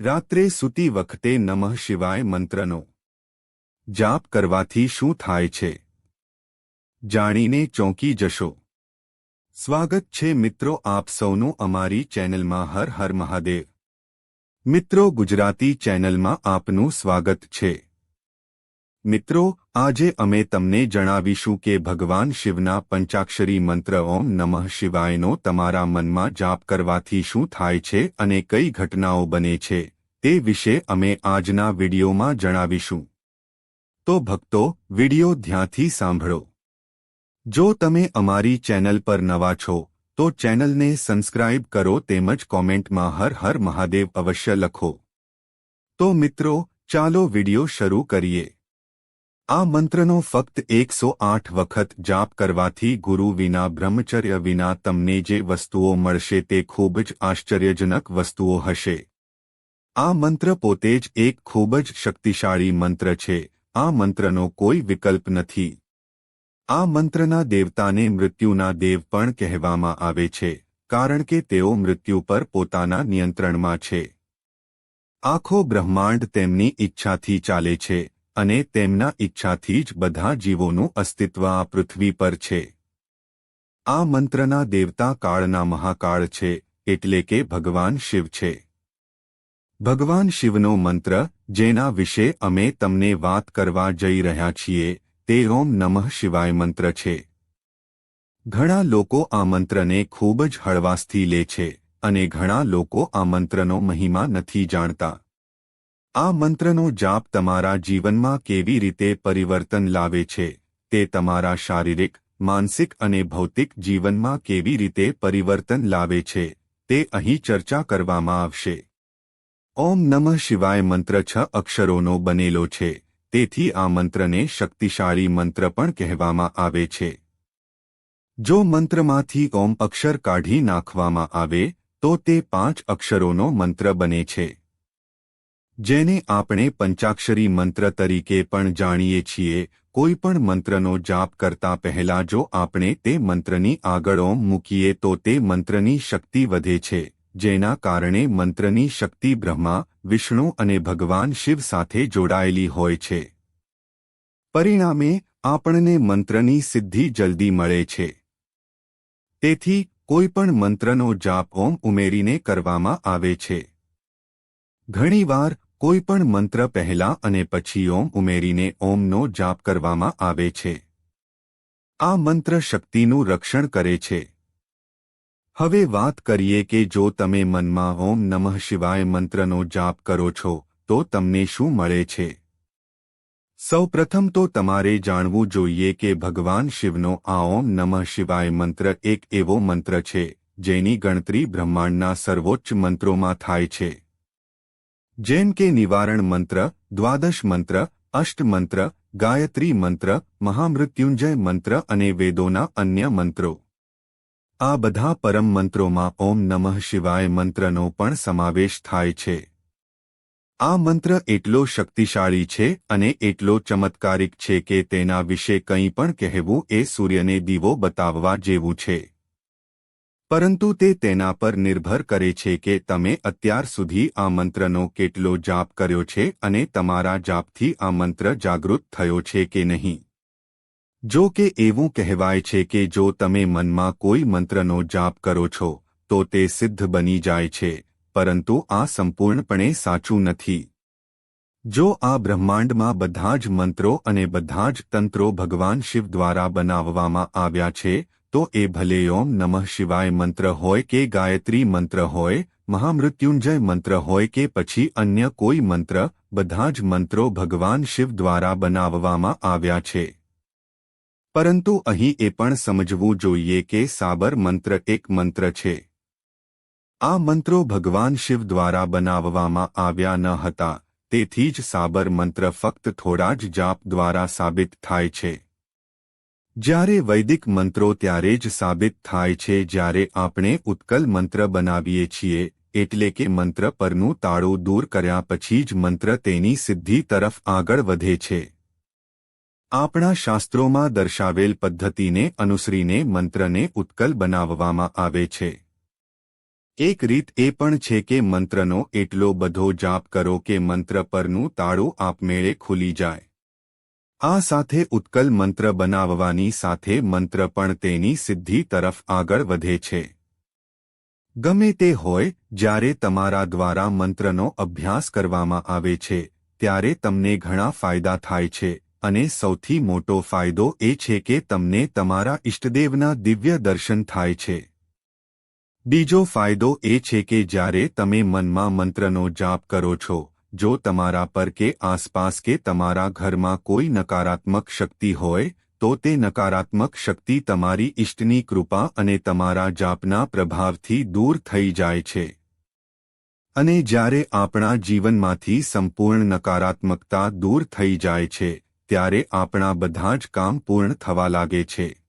રાત્રે સૂતી વખતે નમઃ શિવાય મંત્રનો જાપ કરવાથી શું થાય છે? જાણીને ચોંકી જશો. સ્વાગત છે મિત્રો આપ સૌનું અમારી ચેનલમાં હર હર મહાદેવ. મિત્રો ગુજરાતી ચેનલમાં આપનું સ્વાગત છે. મિત્રો, આજે અમે તમને જણાવીશું કે ભગવાન શિવના પંચાક્ષરી મંત્ર ઓમ નમઃ શિવાયનો તમારા મનમાં જાપ કરવાથી શું થાય છે અને કઈ ઘટનાઓ બને છે, તે વિશે અમે આજના વિડીયોમાં જણાવીશું. તો ભક્તો, વીડિયો ધ્યાનથી સાંભળો. જો તમે અમારી ચેનલ પર નવા છો, તો ચેનલને સબસ્ક્રાઇબ કરો તેમજ કોમેન્ટમાં હર હર મહાદેવ અવશ્ય લખો. તો મિત્રો, ચાલો વીડિયો શરૂ કરીએ. આ મંત્રનો ફક્ત એકસો આઠ વખત જાપ કરવાથી ગુરુ વિના, બ્રહ્મચર્ય વિના તમને જે વસ્તુઓ મળશે તે ખૂબ જ આશ્ચર્યજનક વસ્તુઓ હશે. આ મંત્ર પોતે જ એક ખૂબ જ શક્તિશાળી મંત્ર છે. આ મંત્રનો કોઈ વિકલ્પ નથી. આ મંત્રના દેવતાને મૃત્યુના દેવ પણ કહેવામાં આવે છે, કારણ કે તેઓ મૃત્યુ પર પોતાના નિયંત્રણમાં છે. આખો બ્રહ્માંડ તેમની ઈચ્છાથી ચાલે છે. અને તેમના ઈચ્છાથી જ બધા જીવોનું અસ્તિત્વ આ પૃથ્વી પર છે. આ મંત્રના દેવતા કાળના મહાકાળ છે, એટલે કે ભગવાન શિવ છે. ભગવાન શિવનો મંત્ર, જેના વિશે અમે તમને વાત કરવા જઈ રહ્યા છીએ, તે ઓમ નમઃ શિવાય મંત્ર છે. ઘણા લોકો આ મંત્રને ખૂબ જ હળવાશથી લે છે, અને ઘણા લોકો આ મંત્રનો મહિમા નથી જાણતા. આ મંત્રનો જાપ તમારા જીવનમાં કેવી રીતે પરિવર્તન લાવે છે, તે તમારા શારીરિક, માનસિક અને ભૌતિક જીવનમાં કેવી રીતે પરિવર્તન લાવે છે, તે અહીં ચર્ચા કરવામાં આવશે. ઓમ નમઃ શિવાય મંત્ર છ અક્ષરોનો બનેલો છે, તેથી આ મંત્રને શક્તિશાળી મંત્ર પણ કહેવામાં આવે છે. જો મંત્રમાંથી ઓમ અક્ષર કાઢી નાખવામાં આવે, તો તે પાંચ અક્ષરોનો મંત્ર બને છે. જેને આપણે પંચાક્ષરી મંત્ર તરીકે પણ જાણીએ છીએ, કોઈ પણ મંત્રનો જાપ કરતા પહેલા જો આપણે તે મંત્રની આગળ ઓમ મૂકીએ તો તે મંત્રની શક્તિ વધે છે, જેના કારણે મંત્રની શક્તિ બ્રહ્મા, વિષ્ણુ અને ભગવાન શિવ સાથે જોડાયેલી હોય છે. પરિણામે, આપણને મંત્રની સિદ્ધિ જલ્દી મળે છે. તેથી કોઈપણ મંત્રનો જાપ ઓમ ઉમેરીને કરવામાં આવે છે. ઘણીવાર કોઈ પણ મંત્ર પહેલા અને પછી ઓમ ઉમેરીને ઓમનો જાપ કરવામાં આવે છે. આ મંત્ર શક્તિનું રક્ષણ કરે છે. હવે વાત કરીએ કે જો તમે મનમાં ઓમ નમઃ શિવાય મંત્રનો જાપ કરો છો, તો તમને શું મળે છે? સૌપ્રથમ તો તમારે જાણવું જોઈએ કે ભગવાન શિવનો આ ઓમ નમઃ શિવાય મંત્ર એક એવો મંત્ર છે, જેની ગણતરી બ્રહ્માંડના સર્વોચ્ચ મંત્રોમાં થાય છે. જેમ કે નિવારણ મંત્ર, દ્વાદશ મંત્ર, અષ્ટ મંત્ર, ગાયત્રી મંત્ર, મહામૃત્યુંજય મંત્ર અને વેદોના અન્ય મંત્રો. આ બધા પરમ મંત્રોમાં ઓમ નમઃ શિવાય મંત્રનો પણ સમાવેશ થાય છે. આ મંત્ર એટલો શક્તિશાળી છે અને એટલો ચમત્કારિક છે કે તેના વિશે કંઈ પણ કહેવું એ સૂર્યને દીવો બતાવવા જેવું છે. પરંતુ તે તેના પર નિર્ભર કરે છે કે તમે અત્યાર સુધી આ મંત્રનો કેટલો જાપ કર્યો છે અને તમારા જાપથી આ મંત્ર જાગૃત થયો છે કે નહીં. જો કે એવું કહેવાય છે કે જો તમે મનમાં કોઈ મંત્રનો જાપ કરો છો, તો તે સિદ્ધ બની જાય છે, પરંતુ આ સંપૂર્ણપણે સાચું નથી. જો આ બ્રહ્માંડમાં બધા જ મંત્રો અને બધા જ તંત્રો ભગવાન શિવ દ્વારા બનાવવામાં આવ્યા છે તો એ ભલે ઓમ નમઃ શિવાય મંત્ર હોય કે ગાયત્રી મંત્ર હોય, મહામૃત્યુંજય મંત્ર હોય કે પછી અન્ય કોઈ મંત્ર, બધા જ મંત્રો ભગવાન શિવ દ્વારા બનાવવામાં આવ્યા છે. પરંતુ અહીં એ પણ સમજવું જોઈએ કે સાબર મંત્ર એક મંત્ર છે. આ મંત્રો ભગવાન શિવ દ્વારા બનાવવામાં આવ્યા ન હતા, તેથી જ સાબર મંત્ર ફક્ત થોડા જ જાપ દ્વારા સાબિત થાય છે. જ્યારે વૈદિક મંત્રો ત્યારે જ સાબિત થાય છે, જ્યારે આપણે ઉત્કલ મંત્ર બનાવીએ છીએ, એટલે કે મંત્ર પરનું તાળું દૂર કર્યા પછી જ મંત્ર તેની સિદ્ધિ તરફ આગળ વધે છે. આપણા શાસ્ત્રોમાં દર્શાવેલ પદ્ધતિને અનુસરીને મંત્રને ઉત્કલ બનાવવામાં આવે છે. એક રીત એ પણ છે કે મંત્રનો એટલો બધો જાપ કરો કે મંત્ર પરનું તાળું આપમેળે ખુલી જાય. આ સાથે ઉત્કલ મંત્ર બનાવવાની સાથે મંત્ર પણ તેની સિદ્ધિ તરફ આગળ વધે છે. ગમે તે હોય, જ્યારે તમારા દ્વારા મંત્રનો અભ્યાસ કરવામાં આવે છે, ત્યારે તમને ઘણા ફાયદા થાય છે, અને સૌથી મોટો ફાયદો એ છે કે તમને તમારા ઇષ્ટદેવના દિવ્ય દર્શન થાય છે. બીજો ફાયદો એ છે કે જ્યારે તમે મનમાં મંત્રનો જાપ કરો છો જો તમારા પર કે આસપાસ કે તમારા ઘરમાં કોઈ નકારાત્મક શક્તિ હોય, તો તે નકારાત્મક શક્તિ તમારી ઇષ્ટની કૃપા અને તમારા જાપના પ્રભાવથી દૂર થઈ જાય છે. અને જ્યારે આપણા જીવનમાંથી સંપૂર્ણ નકારાત્મકતા દૂર થઈ જાય છે, ત્યારે આપણા બધા જ કામ પૂર્ણ થવા લાગે છે.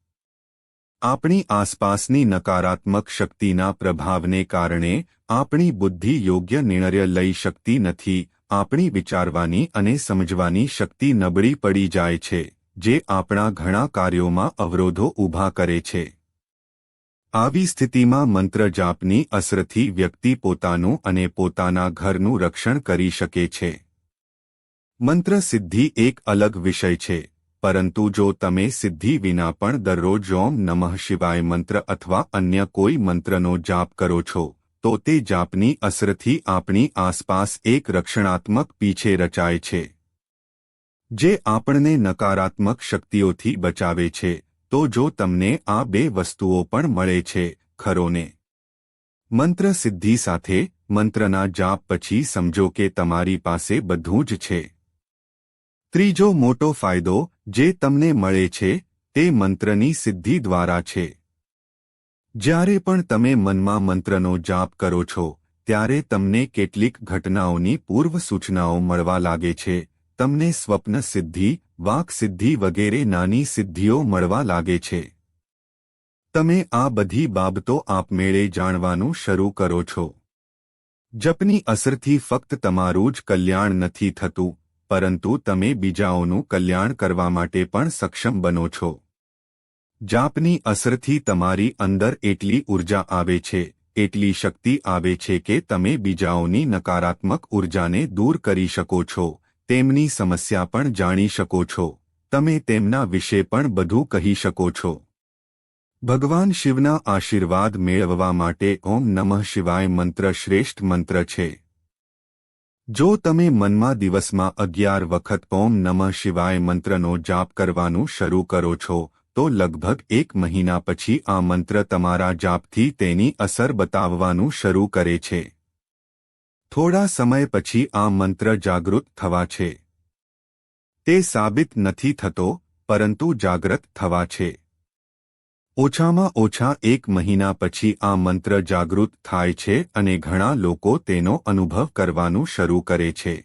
આપણી આસપાસની નકારાત્મક શક્તિના પ્રભાવને કારણે આપણી બુદ્ધિ યોગ્ય નિર્ણય લઈ શકતી નથી, આપણી વિચારવાની અને સમજવાની શક્તિ નબળી પડી જાય છે, જે આપણા ઘણા કાર્યોમાં અવરોધો ઊભા કરે છે. આવી સ્થિતિમાં મંત્ર જાપની અસરથી વ્યક્તિ પોતાનું અને પોતાના ઘરનું રક્ષણ કરી શકે છે. મંત્ર સિદ્ધિ એક અલગ વિષય છે. પરંતુ જો તમે સિદ્ધિ વિના પણ દરરોજ ઓમ નમઃ શિવાય મંત્ર અથવા અન્ય કોઈ મંત્રનો જાપ કરો છો, તો તે જાપની અસરથી આપણી આસપાસ એક રક્ષણાત્મક પીછે રચાય છે. જે આપણને નકારાત્મક શક્તિઓથી બચાવે છે, તો જો તમને આ બે વસ્તુઓ પણ મળે છે, ખરોને. મંત્ર સિદ્ધિ સાથે, મંત્રના જાપ પછી સમજો કે તમારી પાસે બધું જ છે. ત્રીજો મોટો ફાયદો જે તમને મળે છે, તે મંત્રની સિદ્ધિ દ્વારા છે. જ્યારે પણ તમે મનમાં મંત્રનો જાપ કરો છો, ત્યારે તમને કેટલીક ઘટનાઓની પૂર્વ સૂચનાઓ મળવા લાગે છે, તમને સ્વપ્ન સિદ્ધિ, વાક સિદ્ધિ વગેરે નાની સિદ્ધિઓ મળવા લાગે છે. તમે આ બધી બાબતો આપમેળે જાણવાનું શરૂ કરો છો. જપની અસરથી ફક્ત તમારું જ કલ્યાણ નથી થતું પરંતુ તમે બીજાઓનું કલ્યાણ કરવા માટે પણ સક્ષમ બનો છો. જાપની અસરથી તમારી અંદર એટલી ઊર્જા આવે છે, એટલી શક્તિ આવે છે કે તમે બીજાઓની નકારાત્મક ઉર્જાને દૂર કરી શકો છો, તેમની સમસ્યા પણ જાણી શકો છો, તમે તેમના વિશે પણ બધું કહી શકો છો. ભગવાન શિવના આશીર્વાદ મેળવવા માટે ઓમ નમઃ શિવાય મંત્ર શ્રેષ્ઠ મંત્ર છે. જો તમે મનમાં દિવસમાં અગિયાર વખત ઓમ નમઃ શિવાય મંત્રનો જાપ કરવાનું શરૂ કરો છો, તો લગભગ એક મહિના પછી આ મંત્ર તમારા જાપથી તેની અસર બતાવવાનું શરૂ કરે છે. થોડા સમય પછી આ મંત્ર જાગૃત થવા છે. તે સાબિત નથી થતો, પરંતુ જાગ્રત થવા છે. ઓછામાં ઓછા એક મહિના પછી આ મંત્ર જાગૃત થાય છે અને ઘણા લોકો તેનો અનુભવ કરવાનું શરૂ કરે છે.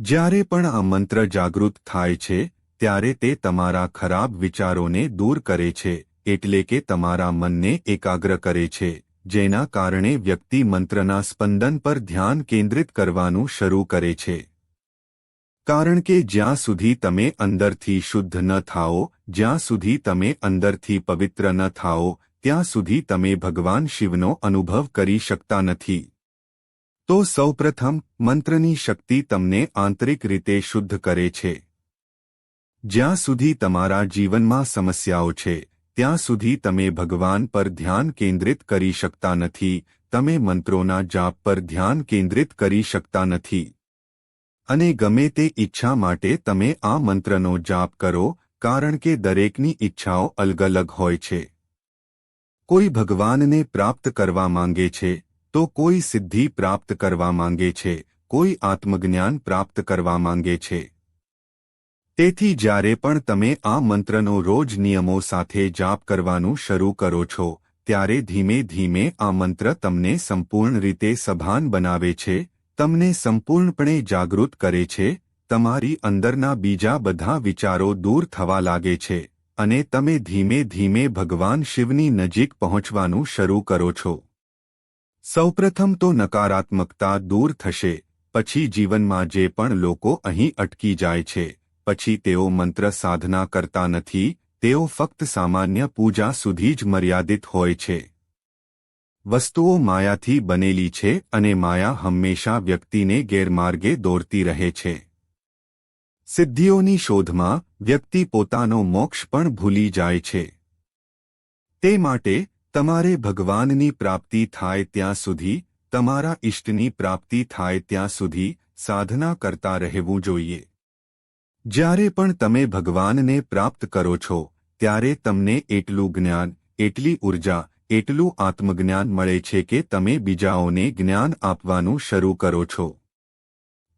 જ્યારે પણ આ મંત્ર જાગૃત થાય છે, ત્યારે તે તમારા ખરાબ વિચારોને દૂર કરે છે, એટલે કે તમારા મનને એકાગ્ર કરે છે, જેના કારણે વ્યક્તિ મંત્રના સ્પંદન પર ધ્યાન કેન્દ્રિત કરવાનું શરૂ કરે છે. કારણ કે જ્યાં સુધી તમે અંદરથી શુદ્ધ ન થાઓ, જ્યાં સુધી તમે અંદરથી પવિત્ર ન થાઓ, ત્યાં સુધી તમે ભગવાન શિવનો અનુભવ કરી શકતા નથી. તો સૌપ્રથમ, મંત્રની શક્તિ તમને આંતરિક રીતે શુદ્ધ કરે છે. જ્યાં સુધી તમારા જીવનમાં સમસ્યાઓ છે, ત્યાં સુધી તમે ભગવાન પર ધ્યાન કેન્દ્રિત કરી શકતા નથી, તમે મંત્રોના જાપ પર ધ્યાન કેન્દ્રિત કરી શકતા નથી. અને ગમે તે ઈચ્છા માટે તમે આ મંત્રનો જાપ કરો, કારણ કે દરેકની ઈચ્છાઓ અલગ અલગ હોય છે. કોઈ ભગવાનને પ્રાપ્ત કરવા માંગે છે, તો કોઈ સિદ્ધિ પ્રાપ્ત કરવા માંગે છે, કોઈ આત્મજ્ઞાન પ્રાપ્ત કરવા માંગે છે. તેથી જ્યારે પણ તમે આ મંત્રનો રોજ નિયમો સાથે જાપ કરવાનું શરૂ કરો છો, ત્યારે ધીમે ધીમે આ મંત્ર તમને સંપૂર્ણ રીતે સભાન બનાવે છે તમને સંપૂર્ણપણે જાગૃત કરે છે, તમારી અંદરના બીજા બધા વિચારો દૂર થવા લાગે છે, અને તમે ધીમે ધીમે ભગવાન શિવની નજીક પહોંચવાનું શરૂ કરો છો. સૌપ્રથમ તો નકારાત્મકતા દૂર થશે, પછી જીવનમાં જે પણ લોકો અહીં અટકી જાય છે, પછી તેઓ મંત્ર સાધના કરતા નથી, તેઓ ફક્ત સામાન્ય પૂજા સુધી જ મર્યાદિત હોય છે. વસ્તુઓ માયાથી બનેલી છે અને માયા હંમેશા વ્યક્તિને ગેરમાર્ગે દોરતી રહે છે. સિદ્ધિઓની શોધમાં વ્યક્તિ પોતાનો મોક્ષ પણ ભૂલી જાય છે. તે માટે તમારે ભગવાનની પ્રાપ્તિ થાય ત્યાં સુધી, તમારા ઇષ્ટની પ્રાપ્તિ થાય ત્યાં સુધી સાધના કરતા રહેવું જોઈએ. જ્યારે પણ તમે ભગવાનને પ્રાપ્ત કરો છો, ત્યારે તમને એટલું જ્ઞાન, એટલી ઊર્જા એટલું આત્મજ્ઞાન મળે છે કે તમે બીજાઓને જ્ઞાન આપવાનું શરૂ કરો છો.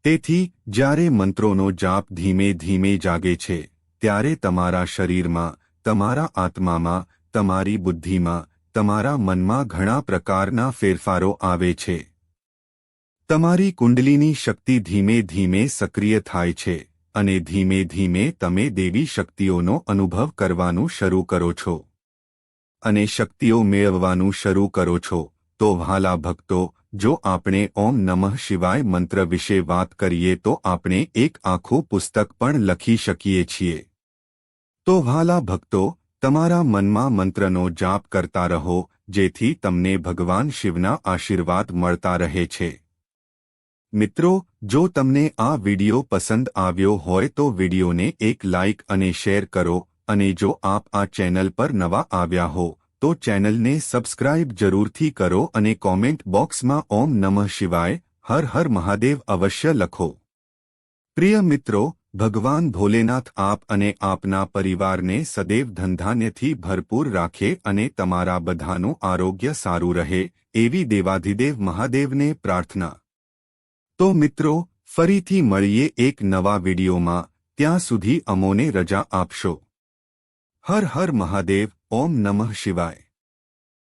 તેથી, જ્યારે મંત્રોનો જાપ ધીમે ધીમે જાગે છે, ત્યારે તમારા શરીરમાં, તમારા આત્મામાં, તમારી બુદ્ધિમાં, તમારા મનમાં ઘણા પ્રકારના ફેરફારો આવે છે. તમારી કુંડલીની શક્તિ ધીમે ધીમે સક્રિય થાય છે, અને ધીમે ધીમે તમે દેવી શક્તિઓનો અનુભવ કરવાનું શરૂ કરો છો. અને શક્તિઓ મેળવવાનું શરૂ કરો છો, તો વહાલા ભક્તો, જો આપણે ઓમ નમઃ શિવાય મંત્ર વિશે વાત કરીએ તો આપણે એક આખું પુસ્તક પણ લખી શકીએ છીએ. તો વહાલા ભક્તો, તમારા મનમાં મંત્રનો જાપ કરતા રહો, જેથી તમને ભગવાન શિવના આશીર્વાદ મળતા રહે છે. મિત્રો, જો તમને આ વિડિયો પસંદ આવ્યો હોય તો વિડિયોને એક લાઇક અને શેર કરો અને જો આપ આ ચેનલ પર નવા આવ્યા હો, તો ચેનલને સબસ્ક્રાઇબ જરૂરથી કરો અને કોમેન્ટ બોક્સમાં ઓમ નમઃ શિવાય, હર હર મહાદેવ અવશ્ય લખો. પ્રિય મિત્રો, ભગવાન ભોલેનાથ આપ અને આપના પરિવારને સદૈવ ધંધાન્યથી ભરપૂર રાખે અને તમારા બધાનું આરોગ્ય સારું રહે, એવી દેવાધિદેવ મહાદેવને પ્રાર્થના. તો મિત્રો, ફરીથી મળીએ એક નવા વિડીયોમાં, ત્યાં સુધી અમોને રજા આપશો. હર હર મહાદેવ ઓમ નમઃ શિવાય.